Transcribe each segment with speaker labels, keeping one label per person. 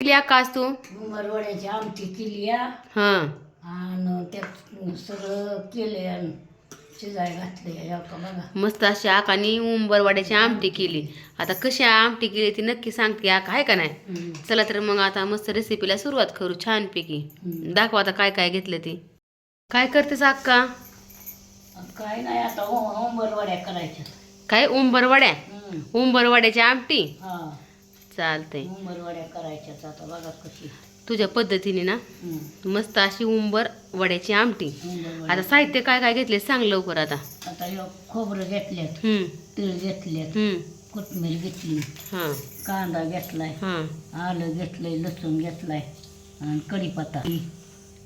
Speaker 1: केली आकाश तू?
Speaker 2: मरवड्याची आमटी केली
Speaker 1: हा.
Speaker 2: आणि त्यात सगळं केले शिजाय घातले बघा.
Speaker 1: मस्त अशी आकाने उंबरवाड्याची आमटी केली. आता कशी आमटी केली ती नक्की सांगते आका आहे का नाही. चला तर मग आता मस्त रेसिपीला सुरुवात करू छानपैकी. दाखव आता काय काय घेतलं ती. काय करतेस अक्का
Speaker 2: काय नाही आता उंबरवड्या करायच्या.
Speaker 1: काय? उंबरवाड्या. उंबरवाड्याची आमटी? चालतंय.
Speaker 2: उंबरवड्या करायच्याच आता बघा कशी.
Speaker 1: तुझ्या पद्धतीने ना?
Speaker 2: हम्म.
Speaker 1: मस्त अशी उंबर वड्याची आमटी.
Speaker 2: उंबरवड्या.
Speaker 1: आता साहित्य काय काय घेतले सांग लवकर आता.
Speaker 2: आता ह्यो खोबरं घेतल्यात
Speaker 1: हम्म.
Speaker 2: तीळ घेतल्यात
Speaker 1: हम्म.
Speaker 2: कोथमीर घेतली
Speaker 1: हां.
Speaker 2: कांदा घेतलाय
Speaker 1: हां.
Speaker 2: आलं घेतलंय लसूण घेतलाय आणि कढीपत्ता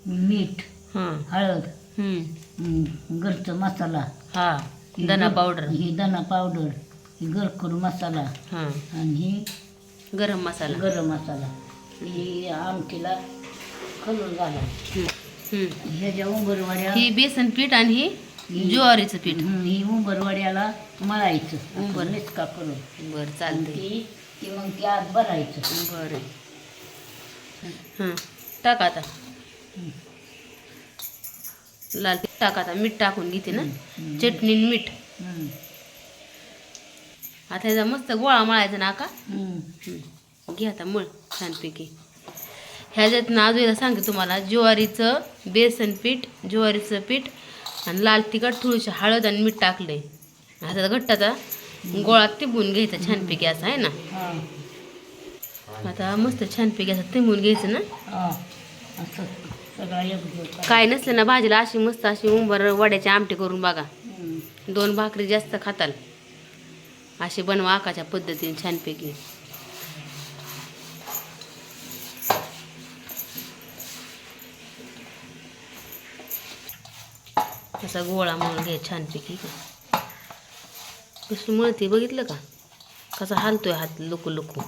Speaker 2: मीठ
Speaker 1: हां.
Speaker 2: हळद
Speaker 1: हम्म.
Speaker 2: घरचं मसाला.
Speaker 1: हा.
Speaker 2: ही घर-
Speaker 1: पावडर.
Speaker 2: ही धना पावडर ही मसाला
Speaker 1: हां.
Speaker 2: आणि ही
Speaker 1: गरम मसाला.
Speaker 2: गरम मसाला. ही आमटीला खलून घाला
Speaker 1: हम्म.
Speaker 2: ह्याच्या उंबरवाड्या
Speaker 1: ही बेसन पीठ आणि ही ज्वारीचं पीठ.
Speaker 2: ही उंबरवाड्याला मळायचं.
Speaker 1: उंबर.
Speaker 2: उंबर. निचका करून.
Speaker 1: बरं चालतंय.
Speaker 2: ती ती मग ती आत भरायचं.
Speaker 1: बरं. हां. टाक आता. लाल तिखट टाक आता. मीठ टाकून घेते ना.
Speaker 2: हम्म.
Speaker 1: चटणी आणि मीठ.
Speaker 2: हम्म,
Speaker 1: आता ह्याचा मस्त गोळा मळायचा ना का. घे आता मळ छानपैकी. ह्याच्यात ना अजून सांगते तुम्हाला ज्वारीचं बेसन पीठ ज्वारीचं पीठ आणि लाल तिखट थोडीशी हळद आणि मीठ टाकलंय. आता घट्टाचा गोळा तिबून घ्यायचा छानपैकी असं आहे ना? आता मस्त छानपैकी असं तिंबून घ्यायचं ना. काय नसलं ना भाजीला अशी मस्त अशी उंबर वड्याची आमटी करून बघा. दोन भाकरी जास्त खाताल. अशी बनवा आकाच्या पद्धतीने छानपैकी. असा गोळा म्हणून घ्या छानपैकी. कशी मळते बघितलं का? कसा हालतोय हात लुकू लुकू.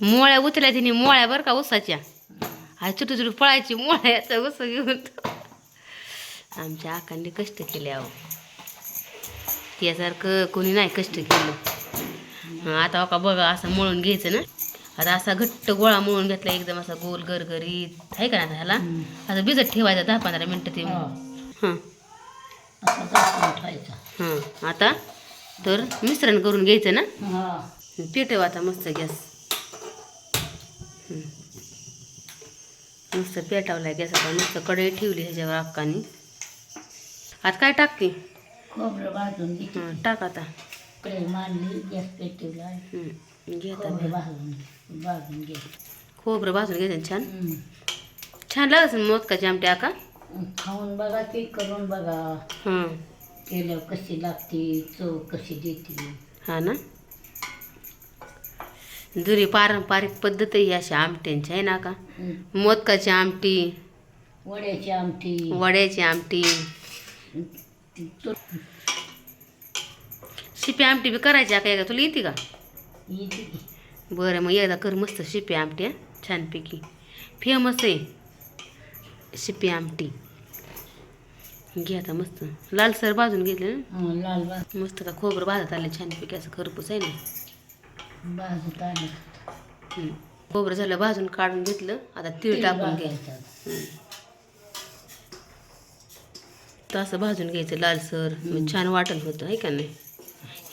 Speaker 1: मोळ्या उचल्या तिने मोळ्या बरं का उसाच्या हा चुटू चुटू पळायची मोळ्याचा उस घेऊन. आमच्या आकांनी कष्ट केले अहो. त्यासारखं कोणी नाही कष्ट केलं. हं, आता का बघा असं मळून घ्यायचं ना. आता असा घट्ट गोळा मळून घेतला एकदम असा गोल गरगरीत. आहे का ना ह्याला. असं भिजत ठेवायचा दहा पंधरा मिनटं ते.
Speaker 2: हा.
Speaker 1: हां. हां. आता तर मिश्रण करून घ्यायचं ना.
Speaker 2: हा.
Speaker 1: पेटव आता मस्त गॅस. हं. मस्त पेटावला गॅस आता. मस्त कढई ठेवली ह्याच्यावर अक्कानी. आता काय टाकते
Speaker 2: खोबरं भाजून घे.
Speaker 1: हं, टाक आता.
Speaker 2: कढई मांडली गॅस पेटवला
Speaker 1: घे आता.
Speaker 2: खोबरं भाजून भाजून घे.
Speaker 1: खोबरं भाजून घ्यायचं छान?
Speaker 2: हम्म.
Speaker 1: छान लागत मोदकाची आमटी आका
Speaker 2: खाऊन बघा ते करून बघा.
Speaker 1: हां.
Speaker 2: केल्यावर कशी लागते चव कशी देते.
Speaker 1: हा ना? जुरी पारंपरिक पद्धत ही अशी आमट्यांची आहे ना का?
Speaker 2: हम्म.
Speaker 1: मोदकाची आमटी
Speaker 2: वड्याची आमटी.
Speaker 1: वड्याची आमटी शिपी आमटी बी करायची का एकदा? तुला येते का? बरं मग एकदा कर मस्त शिपी आमटी हं, छानपैकी. फेमस आहे शिपी आमटी. घे आता मस्त. लालसर भाजून घेतलं ना?
Speaker 2: लाल
Speaker 1: मस्त का खोबरं भाजत आलं छानपैकी असं खरपूस आहे ना?
Speaker 2: भाजत आलं.
Speaker 1: खोबरं झालं भाजून काढून घेतलं आता तीळ टाकून घे.
Speaker 2: भाजायचं.
Speaker 1: तर असं भाजून घ्यायचं लालसर छान वाटत होतं आहे का नाही?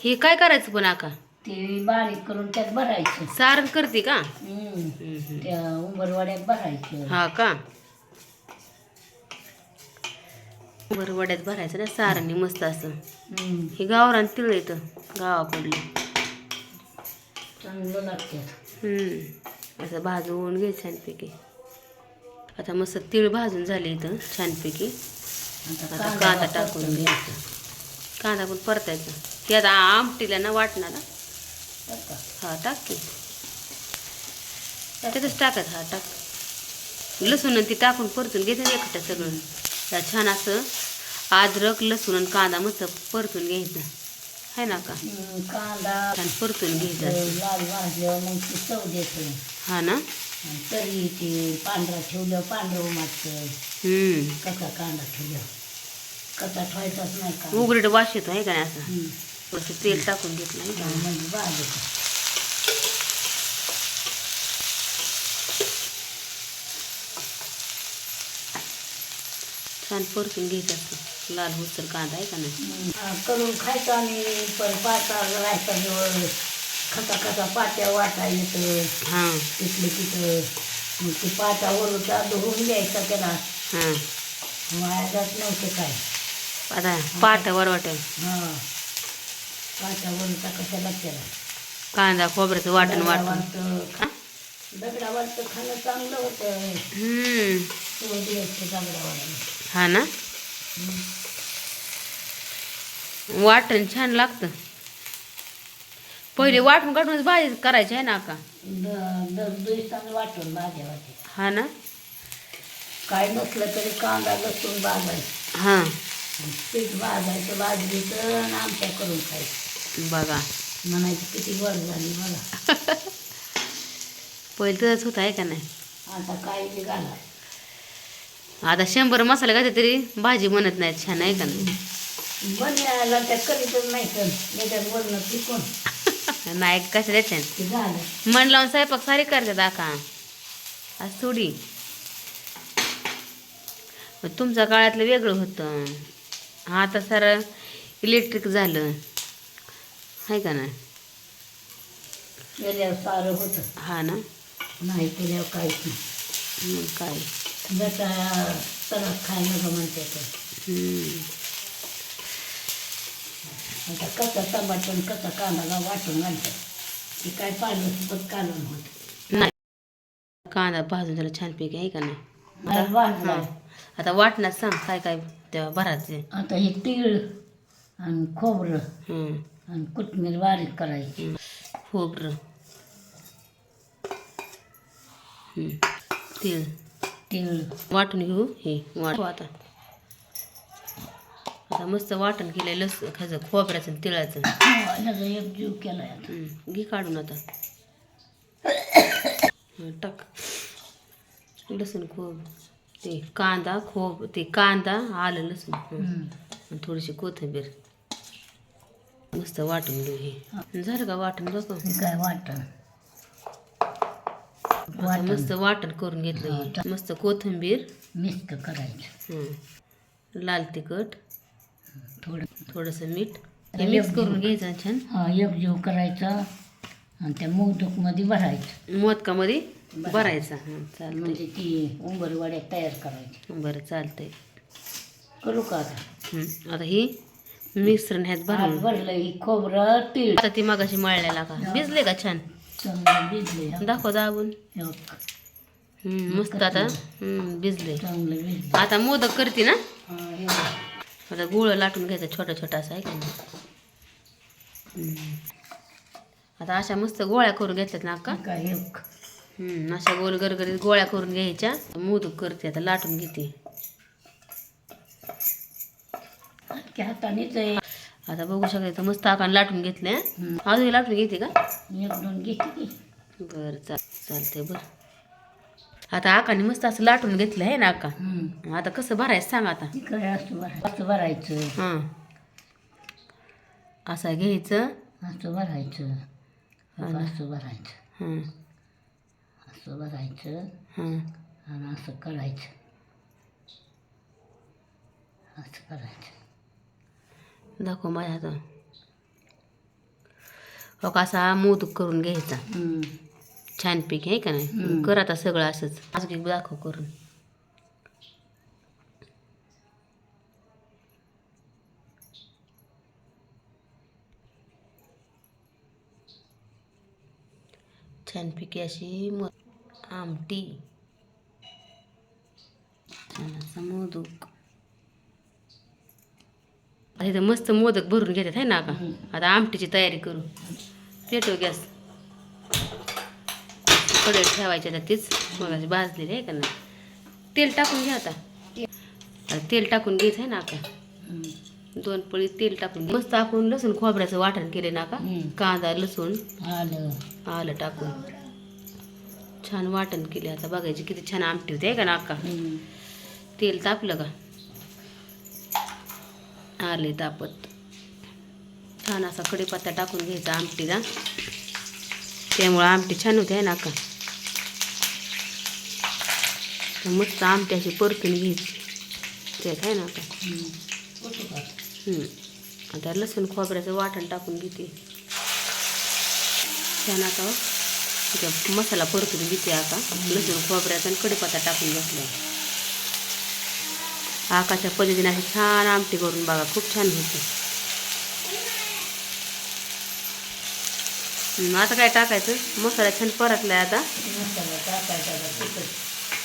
Speaker 1: हे काय करायचं पण आका?
Speaker 2: ते बारीक करून त्यात भरायचं.
Speaker 1: सारण करते का?
Speaker 2: हम्म. त्या उंबरवाड्यात भरायचं.
Speaker 1: हा का? बरं वड्यात भरायचं ना सारांनी मस्त असं.
Speaker 2: हम्म.
Speaker 1: हे गावरान तिळ येतं गावाकडलं.
Speaker 2: चांगलं लागतं.
Speaker 1: हम्म. असं भाजून घे छानपैकी. आता मस्त तीळ भाजून झाले इथं छानपैकी. आता कांदा टाकून घ्यायचा कांदा पण परतायचा ते आता आमटीला ना वाटणार ना? हा टाक की त्यातच टाकत हा टाक. लसूण आणि ती टाकून परतून घेते ना एकटं सगळं. छान असं अद्रक लसूण आणि कांदा मस्त परतून घ्यायचं. आहे ना का?
Speaker 2: कांदा
Speaker 1: छान परतून घ्यायचं हा ना?
Speaker 2: तरी ते पांढरा ठेवल्यावर पांढरं
Speaker 1: हम्म.
Speaker 2: कसा कांदा ठेवल्यावर. कसा नाही
Speaker 1: वास येतो आहे का नाही असं? तेल टाकून घेतलं नाही का?
Speaker 2: म्हणजे
Speaker 1: छान परतून घेत असतो लाल हुसर कांदा आहे का नाही?
Speaker 2: करून खायचं आणि पण पाचा राहायचा जवळ. पात्या वाटा येतं.
Speaker 1: हां.
Speaker 2: तिथलं तिथं मग ते पाचा वरून चालू होऊन द्यायचा त्याला.
Speaker 1: हां.
Speaker 2: वाया जात नव्हतं काय.
Speaker 1: आता पाट वरवाट
Speaker 2: हां. पाटा वरूचा कशाला केला?
Speaker 1: कांदा खोबऱ्याचं वाटण वाटून
Speaker 2: दगडावरचं
Speaker 1: हा?
Speaker 2: खाणं चांगलं होतं
Speaker 1: हा ना? वाटण छान लागतं. पहिले वाटून काढूनच भाजी करायची आहे ना का
Speaker 2: वाटून भाज्या
Speaker 1: हा ना?
Speaker 2: काय नसलं तरी कांदा लसूण भाजायचं
Speaker 1: हां.
Speaker 2: पीठ भाजायचं बाजरीचं आणि आमच्या करून खायचं.
Speaker 1: बघा.
Speaker 2: म्हणायचं किती वर झाली बघा.
Speaker 1: पहिले तसंच होतं आहे का नाही?
Speaker 2: आता काय बी घाला.
Speaker 1: आता शंभर मसाले घातले तरी भाजी बनत नाही छान आहे का नाही?
Speaker 2: बनायला त्या करीतच नाही तर पिकून.
Speaker 1: नाही
Speaker 2: ते झालं.
Speaker 1: मन लावून स्वयंपाक सारी करतात आका. आज थोडी. तुमच्या काळातलं वेगळं होतं. आता सारं इलेक्ट्रिक झालं. आहे का
Speaker 2: केल्यावर सारं होतं.
Speaker 1: हा ना?
Speaker 2: नाही केल्यावर काहीच नाही.
Speaker 1: मग काय?
Speaker 2: जसा तरच खाय नका म्हणते ते.
Speaker 1: हम्म.
Speaker 2: आता कसा कांदा वाटून घालतात ते काय सुद्धा कालून होत.
Speaker 1: नाही. कांदा भाजून त्याला छानपैकी आहे का नाही? आता वाटण्यात सांग काय काय? तेव्हा भरायचे.
Speaker 2: आता हे तीळ आणि खोबरं
Speaker 1: हं.
Speaker 2: आणि कोथमीर बारीक करायची.
Speaker 1: खोबरं. हं. तीळ.
Speaker 2: तीळ.
Speaker 1: वाटून घेऊ हे वाट आता. आता मस्त वाटण केलंय लस खायचं खोबऱ्याचं आणि तिळाचं.
Speaker 2: ह्याचा एक जीव केलाय आता.
Speaker 1: हं. घे काढून आता. हं, टाक. लसूण खोब ते कांदा खोब ते कांदा आलं लसूण. आणि थोडीशी कोथिंबीर. मस्त वाटून घेऊ हे. झालं का वाटण बघ?
Speaker 2: काय वाटण?
Speaker 1: आता मस्त वाटण करून घेतलं हे. मस्त कोथिंबीर.
Speaker 2: मिस्त करायचं.
Speaker 1: हं. लाल तिखट.
Speaker 2: थोडं.
Speaker 1: थोडंसं मीठ. हे मिक्स करून घ्यायचं छान
Speaker 2: हा एक जीव करायचा आणि त्या मोदकमध्ये भरायचं.
Speaker 1: मोदकामध्ये? भरायचा हां
Speaker 2: म्हणजे ती उंबरवाड्या तयार करायची.
Speaker 1: बरं चालतंय.
Speaker 2: करू का आता?
Speaker 1: हं. आता ही मिश्रण ह्यात
Speaker 2: आज
Speaker 1: भरून
Speaker 2: भरलं ही खोबरं तीळ.
Speaker 1: आता ती मागाशी मळलेला का भिजले का छान?
Speaker 2: चांगलं भिजले
Speaker 1: दाखव दाबून. हं, मस्त आता. हं, भिजले.
Speaker 2: चांगलं भिजलं.
Speaker 1: आता मोदक करते ना?
Speaker 2: हा, हे बघ.
Speaker 1: आता गुळ लाटून घ्यायचा छोटा छोटा असा आहे का नाही? हं. आता अशा मस्त गोळ्या करून घेतल्यात ना का
Speaker 2: काय
Speaker 1: अशा गोल गरगरीत गोळ्या करून घ्यायच्या. मोदक करते आता लाटून घेते.
Speaker 2: हातानेच.
Speaker 1: आता बघू शकता मस्त आकान लाटून घेतले. अजून लाटून घेते का?
Speaker 2: एक दोन घेते
Speaker 1: बरं चाल चालतंय बरं. आता आकाने मस्त असं लाटून घेतलं आहे ना आका. आता कसं भरायचं सांग आता.
Speaker 2: भरायचं.
Speaker 1: हां. असं घ्यायचं.
Speaker 2: असं भरायचं. असं भरायचं. असं
Speaker 1: हां.
Speaker 2: आणि असं करायचं. असं करायचं.
Speaker 1: दाखव माझ्या हातात हो का असा मोदक करून घ्यायचा.
Speaker 2: हं.
Speaker 1: छानपैकी आहे का नाही. कर आता सगळं असंच. असं एक दाखव करून. छानपैकी अशी म आमटी. मोदक. आता इथं मस्त मोदक भरून घेतात आहे ना का. आता आमटीची तयारी करू. पेटव गॅस. कडे ठेवायच्या आता तीच. मग भाजलेली आहे का नाही? तेल टाकून घ्या आता. तेल टाकून घ्यायचं आहे ना का. दोन पळी तेल टाकून. मस्त आपण लसूण खोबऱ्याचं वाटण केले ना का. कांदा लसूण
Speaker 2: आलं.
Speaker 1: आलं टाकून. छान वाटण केले आता बघायची किती छान आमटी होते का ना का
Speaker 2: हं.
Speaker 1: तेल तापलं का? आले तापत. छान असा कढीपत्ता टाकून घ्यायचा आमटीला. त्यामुळं आमटी छान होते आहे ना का मस्त आमटी अशी परतून घ्यायची. आहेत आहे ना
Speaker 2: का?
Speaker 1: आता लसूण खोबऱ्याचं वाटण टाकून घेते. छान आता. इथं मसाला परतून घेते आता. लसूण खोबऱ्याचा आणि कढीपत्ता टाकून घेतला आकाच्या पद्धतीने अशी छान आमटी करून बघा खूप छान होते. आता काय टाकायचं? मसाला छान परतलाय आता.
Speaker 2: टाकायचा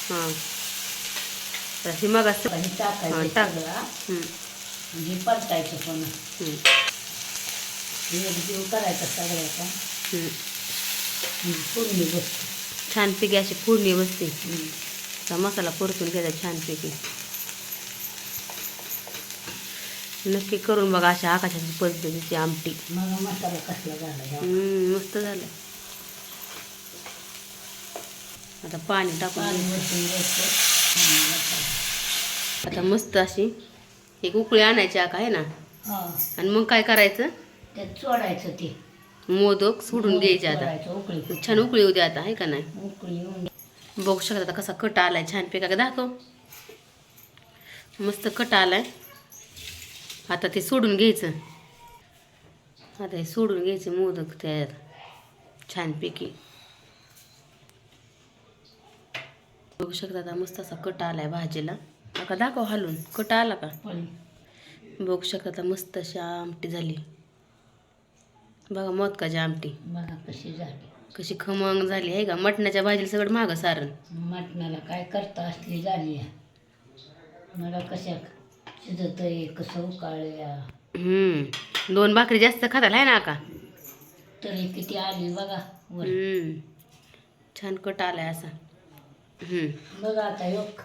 Speaker 1: हां ही मग
Speaker 2: टाकायचं
Speaker 1: टाक.
Speaker 2: सगळं.
Speaker 1: हम्म,
Speaker 2: आणि परतायचं पण.
Speaker 1: हम्म,
Speaker 2: एक जीव करायचा सगळ्याचा. म्हणजे फोडणी बसते
Speaker 1: छानपैकी अशी फोडणी बसते मसाला परतून घ्यायचा छानपैकी नक्की करून बघा अशा आकाशाची पद्धतीची आमटी.
Speaker 2: मसाला कसला झाला
Speaker 1: मस्त झालं. आता पाणी टाकून. आता मस्त अशी एक उकळी आणायची आका आहे ना? आणि मग काय करायचं?
Speaker 2: त्यात सोडायचं ते.
Speaker 1: मोदक सोडून घ्यायचे आता. छान उकळी होऊ द्या आता आहे का नाही? बघू शकता आता कसा कट आलाय छान का दाखव. मस्त कट आलाय. आता ते सोडून घ्यायचं. आता हे सोडून घ्यायचे मोदक त्यात छानपैकी बघू शकता आता मस्त असा कट आलाय भाजीला. आता दाखव हालून. कट आला का? बघू शकता आता मस्त अशी आमटी झाली. बघा मोदकाची आमटी
Speaker 2: बघा कशी झाली.
Speaker 1: कशी खमंग झाली आहे का? मटणाच्या भाजीला सगळं मागं सारण.
Speaker 2: मटणाला काय करता असली झाली. आहे. मला कशा शिजत कसं उकाळल्या
Speaker 1: हम्म. दोन भाकरी जास्त खाताल आहे ना का?
Speaker 2: तरी किती आली बघा वर.
Speaker 1: हम्म. छान कट आलाय असा. हम्म.
Speaker 2: बघा आता योग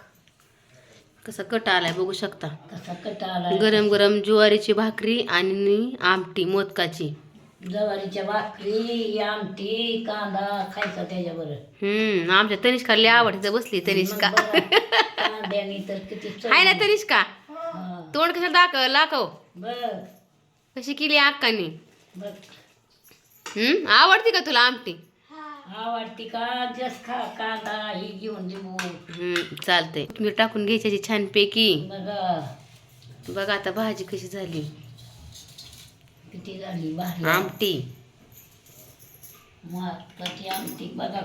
Speaker 1: कसा कट आलाय बघू शकता.
Speaker 2: कसा कटा आला
Speaker 1: गरम गरम ज्वारीची भाकरी आणि आमटी मोदकाची.
Speaker 2: जवारीच्या भाकरी आमटी कांदा खायचा त्याच्याबरोबर
Speaker 1: हम्म आमच्या तनिष्का लय आवडते बसली तनिष्का.
Speaker 2: मग बघा, कांद्याने तर किती चव.
Speaker 1: आहे ना तनिष्का?
Speaker 2: हा.
Speaker 1: तोंड कसं दाखव लाखव.
Speaker 2: बघ.
Speaker 1: कशी केली अक्कानी?
Speaker 2: बघ.
Speaker 1: हम्म आवडते का तुला आमटी?
Speaker 2: आवडती का? जस खा कांदा ही घेऊन देऊ
Speaker 1: हम्म चालतंय. मी टाकून घ्यायची छानपैकी.
Speaker 2: बघा.
Speaker 1: बघा आता भाजी कशी झाली.
Speaker 2: किती झाली भारी.
Speaker 1: आमटी.
Speaker 2: आमटी बघा.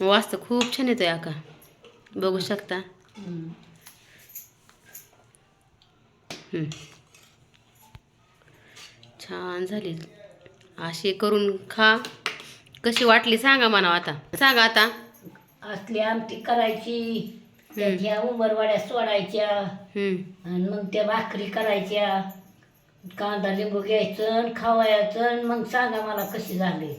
Speaker 1: वास तर खूप छान येतोय आका. बघू शकता.
Speaker 2: हम्म.
Speaker 1: हम्म. छान झाली. अशी करून खा. कशी वाटली सांगा म्हणा आता. सांगा आता.
Speaker 2: असली आमटी करायची त्याच्या उंबरवाड्या सोडायच्या
Speaker 1: हम्म.
Speaker 2: आणि मग त्या भाकरी करायच्या. कांदा लिंबू घ्यायचं खावायचं आणि मग सांगा मला कशी झाली.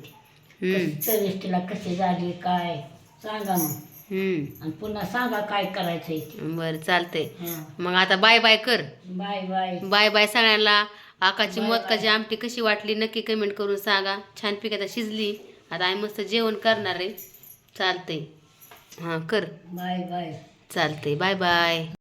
Speaker 2: चविष्टीला कशी झाली काय? सांगा मग.
Speaker 1: हम्म.
Speaker 2: आणि पुन्हा सांगा काय करायचंय ते.
Speaker 1: बरं चालतंय.
Speaker 2: हा.
Speaker 1: मग आता बाय बाय कर.
Speaker 2: Bye bye.
Speaker 1: बाय बाय सगळ्यांना. आकाची
Speaker 2: बाय
Speaker 1: मोदकाची आमटी कशी वाटली नक्की कमेंट करून सांगा. छानपैकी आता शिजली. आता आम्ही मस्त जेवण करणार आहे. चालतंय. हां कर.
Speaker 2: Bye bye.
Speaker 1: चालतंय. Bye bye.